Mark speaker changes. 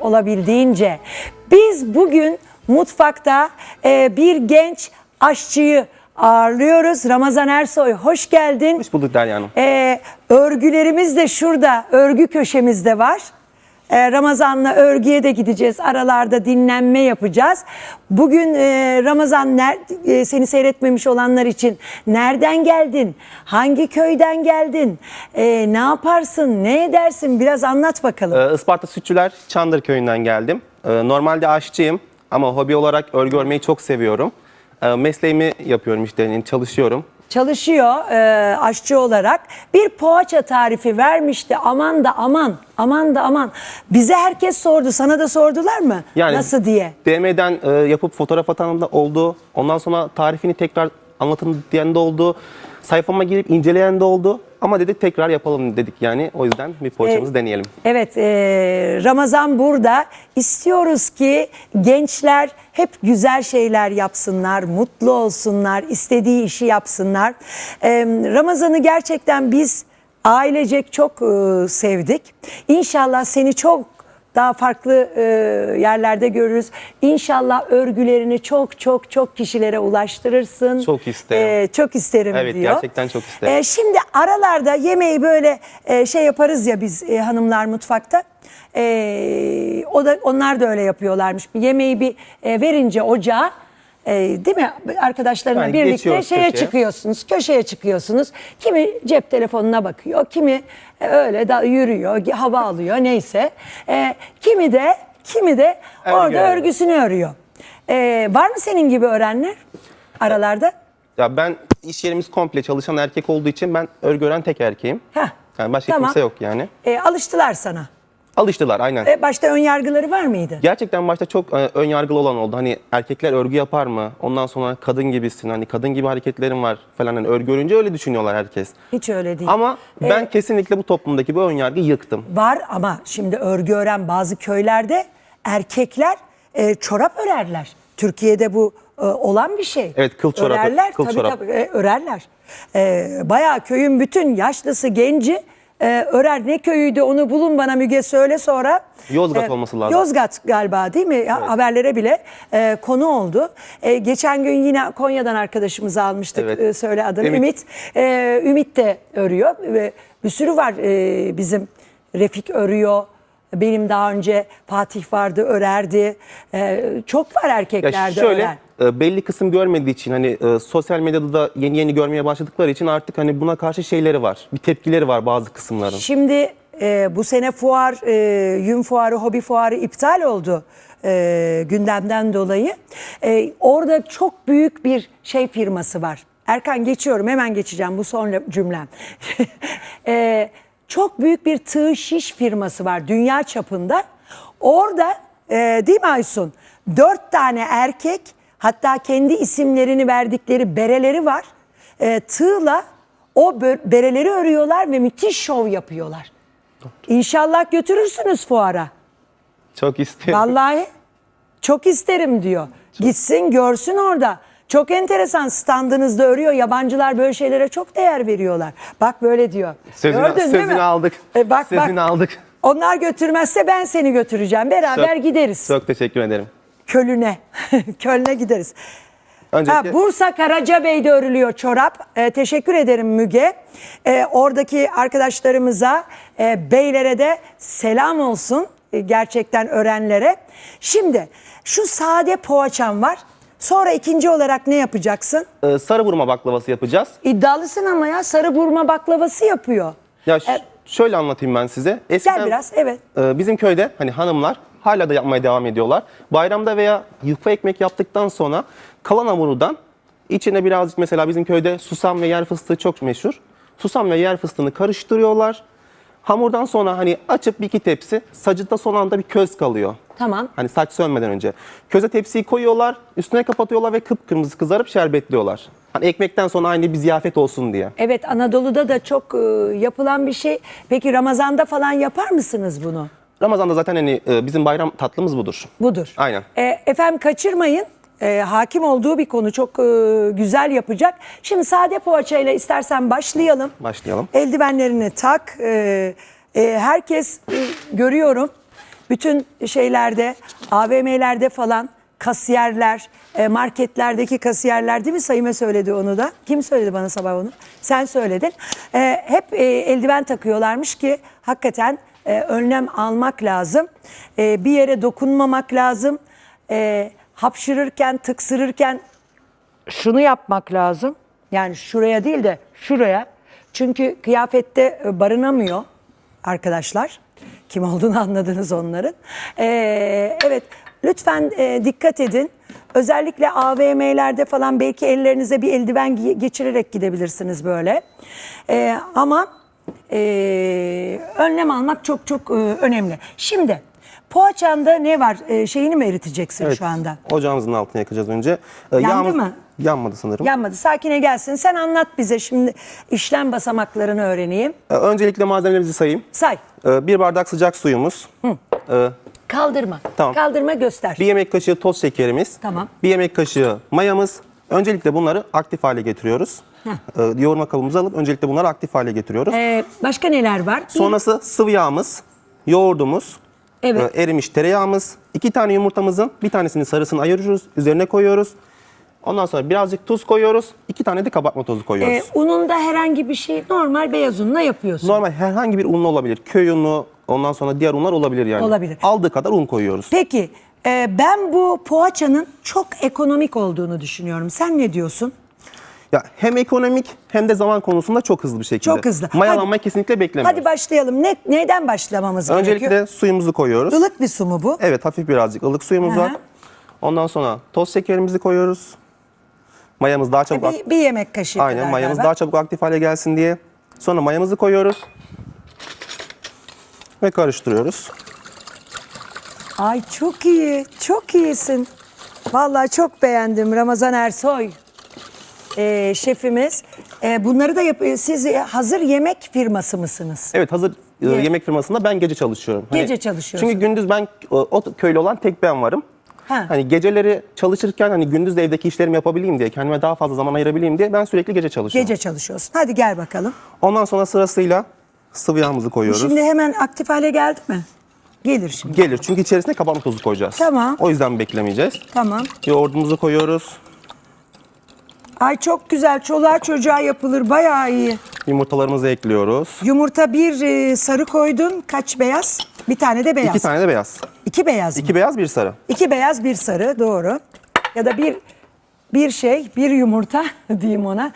Speaker 1: olabildiğince. Biz bugün mutfakta e, bir genç aşçıyı ağırlıyoruz. Ramazan Ersoy hoş geldin.
Speaker 2: Hoş bulduk Derya Hanım.
Speaker 1: E, örgülerimiz de şurada, örgü köşemizde var. E, Ramazan'la örgüye de gideceğiz. Aralarda dinlenme yapacağız. Bugün e, Ramazan e, seni seyretmemiş olanlar için nereden geldin? Hangi köyden geldin? E, ne yaparsın? Ne edersin? Biraz anlat bakalım.
Speaker 2: Ee, Isparta Sütçüler Çandır Köyü'nden geldim. Ee, Normalde aşçıyım ama hobi olarak örgü örmeyi çok seviyorum. Ee, Mesleğimi yapıyorum işte çalışıyorum.
Speaker 1: Çalışıyor e, aşçı olarak. Bir poğaça tarifi vermişti. Aman da aman, aman da aman. Bize herkes sordu. Sana da sordular mı? Nasıl diye.
Speaker 2: DM'den e, yapıp fotoğraf atan da oldu. Ondan sonra tarifini tekrar anlatın diyen de oldu. Sayfama girip inceleyen de oldu. Ama dedik tekrar yapalım dedik yani. O yüzden bir poğaçamızı deneyelim.
Speaker 1: Evet, e, Ramazan burada. İstiyoruz ki gençler hep güzel şeyler yapsınlar, mutlu olsunlar, istediği işi yapsınlar. E, Ramazan'ı gerçekten biz ailecek çok e, sevdik. İnşallah seni çok daha farklı e, yerlerde görürüz. İnşallah örgülerini çok çok çok kişilere ulaştırırsın.
Speaker 2: Çok isterim.
Speaker 1: E, çok isterim
Speaker 2: Evet,
Speaker 1: diyor.
Speaker 2: gerçekten çok isterim.
Speaker 1: E, şimdi aralarda yemeği böyle e, şey yaparız ya biz e, hanımlar mutfakta. E, o da onlar da öyle yapıyorlarmış. Yemeği bir e, verince ocağa e, değil mi arkadaşlarımla
Speaker 2: Yani
Speaker 1: birlikte
Speaker 2: geçiyoruz
Speaker 1: şeye
Speaker 2: köşeye.
Speaker 1: çıkıyorsunuz, köşeye çıkıyorsunuz. Kimi cep telefonuna bakıyor, kimi e, öyle da yürüyor, hava alıyor neyse. E, kimi de kimi de
Speaker 2: Örgü
Speaker 1: orada
Speaker 2: örüyor.
Speaker 1: örgüsünü örüyor. E, var mı senin gibi öğrenler aralarda?
Speaker 2: Ya ben iş yerimiz komple çalışan erkek olduğu için ben örgü ören tek erkeğim.
Speaker 1: Heh,
Speaker 2: Yani başka
Speaker 1: tamam.
Speaker 2: kimse yok yani.
Speaker 1: E, alıştılar sana.
Speaker 2: Alıştılar aynen.
Speaker 1: E, başta ön yargıları var mıydı?
Speaker 2: Gerçekten başta çok e, ön yargılı olan oldu. Hani erkekler örgü yapar mı? Ondan sonra kadın gibisin. Hani kadın gibi hareketlerin var falan. Hani örgü örünce öyle düşünüyorlar herkes.
Speaker 1: Hiç öyle değil.
Speaker 2: Ama ben kesinlikle bu toplumdaki bu ön yargıyı yıktım.
Speaker 1: Var ama şimdi örgü ören bazı köylerde erkekler e, çorap örerler. Türkiye'de bu e, olan bir şey.
Speaker 2: Evet, kıl çorap,
Speaker 1: Örerler
Speaker 2: kıl
Speaker 1: tabii
Speaker 2: çorap.
Speaker 1: tabii e, örerler. E, bayağı köyün bütün yaşlısı genci e, örer. Ne köyüydü onu bulun bana Müge söyle sonra. E,
Speaker 2: Yozgat olması lazım.
Speaker 1: Yozgat galiba değil mi? Ya, Haberlere bile e, konu oldu. E, geçen gün yine Konya'dan arkadaşımızı almıştık.
Speaker 2: Evet.
Speaker 1: E, söyle adını.
Speaker 2: Ümit.
Speaker 1: Ümit. E, Ümit de örüyor. Ve bir sürü var e, bizim Refik örüyor. Benim daha önce Fatih vardı örerdi. E, çok var
Speaker 2: Ya
Speaker 1: erkeklerde
Speaker 2: şöyle
Speaker 1: ören.
Speaker 2: E, belli kısım görmediği için hani e, sosyal medyada da yeni yeni görmeye başladıkları için artık hani buna karşı şeyleri var. Bir tepkileri var bazı kısımların.
Speaker 1: Şimdi e, bu sene fuar, e, yün fuarı, hobi fuarı iptal oldu e, gündemden dolayı. E, orada çok büyük bir şey firması var. Erkan geçiyorum hemen geçeceğim bu son cümlem. E, çok büyük bir tığ şiş firması var dünya çapında. Orada e, değil mi Aysun? Dört tane erkek hatta kendi isimlerini verdikleri bereleri var. E, tığla o bereleri örüyorlar ve müthiş şov yapıyorlar. İnşallah götürürsünüz fuara.
Speaker 2: Çok isterim.
Speaker 1: Vallahi çok isterim diyor. Gitsin görsün orada. Çok enteresan standınızda örüyor. Yabancılar böyle şeylere çok değer veriyorlar. Bak böyle diyor.
Speaker 2: Sözünü,
Speaker 1: Gördün değil
Speaker 2: sözünü
Speaker 1: mi?
Speaker 2: aldık.
Speaker 1: E bak
Speaker 2: sözünü
Speaker 1: bak.
Speaker 2: aldık.
Speaker 1: Onlar götürmezse ben seni götüreceğim. Beraber
Speaker 2: Çok-
Speaker 1: gideriz.
Speaker 2: Çok teşekkür ederim.
Speaker 1: Kölüne. Kölne gideriz.
Speaker 2: Öncelikle
Speaker 1: Ha, Bursa Karacabey'de örülüyor çorap. Ee, teşekkür ederim Müge. Ee, oradaki arkadaşlarımıza, e, beylere de selam olsun. e, gerçekten öğrenlere. Şimdi şu sade poğaçam var. Sonra ikinci olarak ne yapacaksın?
Speaker 2: e, sarı burma baklavası yapacağız.
Speaker 1: İddialısın ama ya sarı burma baklavası yapıyor.
Speaker 2: Ya ş- şöyle anlatayım ben size. Eskiden,
Speaker 1: Gel biraz evet.
Speaker 2: e, bizim köyde hani hanımlar hala da yapmaya devam ediyorlar. Bayramda veya yufka ekmek yaptıktan sonra kalan hamurdan içine birazcık mesela bizim köyde susam ve yer fıstığı çok meşhur. Susam ve yer fıstığını karıştırıyorlar. Hamurdan sonra hani açıp bir iki tepsi sacıda son anda bir köz kalıyor.
Speaker 1: Tamam.
Speaker 2: Hani saç sönmeden önce. Köze tepsiyi koyuyorlar, üstüne kapatıyorlar ve kıpkırmızı kızarıp şerbetliyorlar. Hani ekmekten sonra aynı bir ziyafet olsun diye.
Speaker 1: Evet Anadolu'da da çok e, yapılan bir şey. Peki Ramazan'da falan yapar mısınız bunu?
Speaker 2: Ramazan'da zaten hani e, bizim bayram tatlımız budur.
Speaker 1: Budur.
Speaker 2: Aynen.
Speaker 1: E, efendim kaçırmayın. E, hakim olduğu bir konu çok e, güzel yapacak. Şimdi sade poğaçayla istersen başlayalım.
Speaker 2: Başlayalım.
Speaker 1: Eldivenlerini tak. E, e, herkes e, görüyorum bütün şeylerde, AVM'lerde falan kasiyerler, e, marketlerdeki kasiyerler değil mi? Sayıme söyledi onu da. Kim söyledi bana sabah onu? Sen söyledin. E, hep e, eldiven takıyorlarmış ki hakikaten e, önlem almak lazım. E, bir yere dokunmamak lazım. E, hapşırırken, tıksırırken şunu yapmak lazım. Yani şuraya değil de şuraya. Çünkü kıyafette e, barınamıyor arkadaşlar. Kim olduğunu anladınız onların. Ee, evet lütfen e, dikkat edin. Özellikle AVM'lerde falan belki ellerinize bir eldiven geçirerek gidebilirsiniz böyle. Ee, ama e, önlem almak çok çok e, önemli. Şimdi poğaçanda ne var? E, şeyini mi eriteceksin
Speaker 2: Evet,
Speaker 1: şu anda?
Speaker 2: Ocağımızın altına yakacağız önce. Ee,
Speaker 1: Yandı mı?
Speaker 2: Yanmadı sanırım.
Speaker 1: Yanmadı. Sakine gelsin. Sen anlat bize şimdi işlem basamaklarını öğreneyim.
Speaker 2: Ee, öncelikle malzemelerimizi sayayım.
Speaker 1: Say.
Speaker 2: Ee, bir bardak sıcak suyumuz. Ee,
Speaker 1: Kaldırma.
Speaker 2: Tamam.
Speaker 1: Kaldırma göster.
Speaker 2: bir yemek kaşığı toz şekerimiz.
Speaker 1: Tamam.
Speaker 2: Bir yemek kaşığı mayamız. Öncelikle bunları aktif hale getiriyoruz. Ee, yoğurma kabımıza alıp öncelikle bunları aktif hale getiriyoruz.
Speaker 1: Ee, başka neler var?
Speaker 2: Sonrası sıvı yağımız, yoğurdumuz,
Speaker 1: Evet.
Speaker 2: e, erimiş tereyağımız, iki tane yumurtamızın bir tanesini sarısını ayırıyoruz, üzerine koyuyoruz. Ondan sonra birazcık tuz koyuyoruz, iki tane de kabartma tozu koyuyoruz.
Speaker 1: Ee, ununda herhangi bir şey normal beyaz unla yapıyorsun.
Speaker 2: Normal herhangi bir unlu olabilir. Köy unu, ondan sonra diğer unlar olabilir yani.
Speaker 1: Olabilir.
Speaker 2: Aldığı kadar un koyuyoruz.
Speaker 1: Peki e, ben bu poğaçanın çok ekonomik olduğunu düşünüyorum. Sen ne diyorsun?
Speaker 2: Ya hem ekonomik hem de zaman konusunda çok hızlı bir şekilde.
Speaker 1: Çok hızlı.
Speaker 2: Mayalanmayı kesinlikle beklemiyoruz.
Speaker 1: Hadi başlayalım. Ne, neyden başlamamız
Speaker 2: Öncelikle
Speaker 1: gerekiyor?
Speaker 2: suyumuzu koyuyoruz.
Speaker 1: Ilık bir su mu bu?
Speaker 2: Evet hafif birazcık ılık suyumuz
Speaker 1: Hı hı.
Speaker 2: var. Ondan sonra toz şekerimizi koyuyoruz. Mayamız daha çabuk
Speaker 1: Bir, bir yemek kaşığı
Speaker 2: Aynen
Speaker 1: kadar
Speaker 2: mayamız
Speaker 1: galiba.
Speaker 2: daha çabuk aktif hale gelsin diye. Sonra mayamızı koyuyoruz. Ve karıştırıyoruz.
Speaker 1: Ay çok iyi, çok iyisin. Vallahi çok beğendim Ramazan Ersoy e, şefimiz. E, bunları da yapıyor. Siz hazır yemek firması mısınız?
Speaker 2: Evet hazır e,
Speaker 1: Ye-
Speaker 2: yemek firmasında ben gece çalışıyorum. Hani
Speaker 1: Gece çalışıyorsun.
Speaker 2: Çünkü gündüz ben o, o köylü olan tek ben varım.
Speaker 1: Ha.
Speaker 2: Hani geceleri çalışırken hani gündüz de evdeki işlerimi yapabileyim diye, kendime daha fazla zaman ayırabileyim diye ben sürekli gece çalışıyorum.
Speaker 1: Gece çalışıyorsun. Hadi gel bakalım.
Speaker 2: Ondan sonra sırasıyla sıvı yağımızı koyuyoruz.
Speaker 1: Şimdi hemen aktif hale geldi mi? Gelir şimdi.
Speaker 2: Gelir çünkü içerisine kabartma tozu koyacağız.
Speaker 1: Tamam.
Speaker 2: O yüzden beklemeyeceğiz.
Speaker 1: Tamam.
Speaker 2: Yoğurdumuzu koyuyoruz.
Speaker 1: Ay çok güzel. Çoluğa çocuğa yapılır. Bayağı iyi.
Speaker 2: Yumurtalarımızı ekliyoruz.
Speaker 1: Yumurta bir e, sarı koydun. Kaç beyaz? Bir tane de beyaz.
Speaker 2: İki tane de beyaz.
Speaker 1: İki beyaz mı?
Speaker 2: İki beyaz bir sarı.
Speaker 1: İki beyaz bir sarı doğru. Ya da bir bir şey bir yumurta diyeyim ona.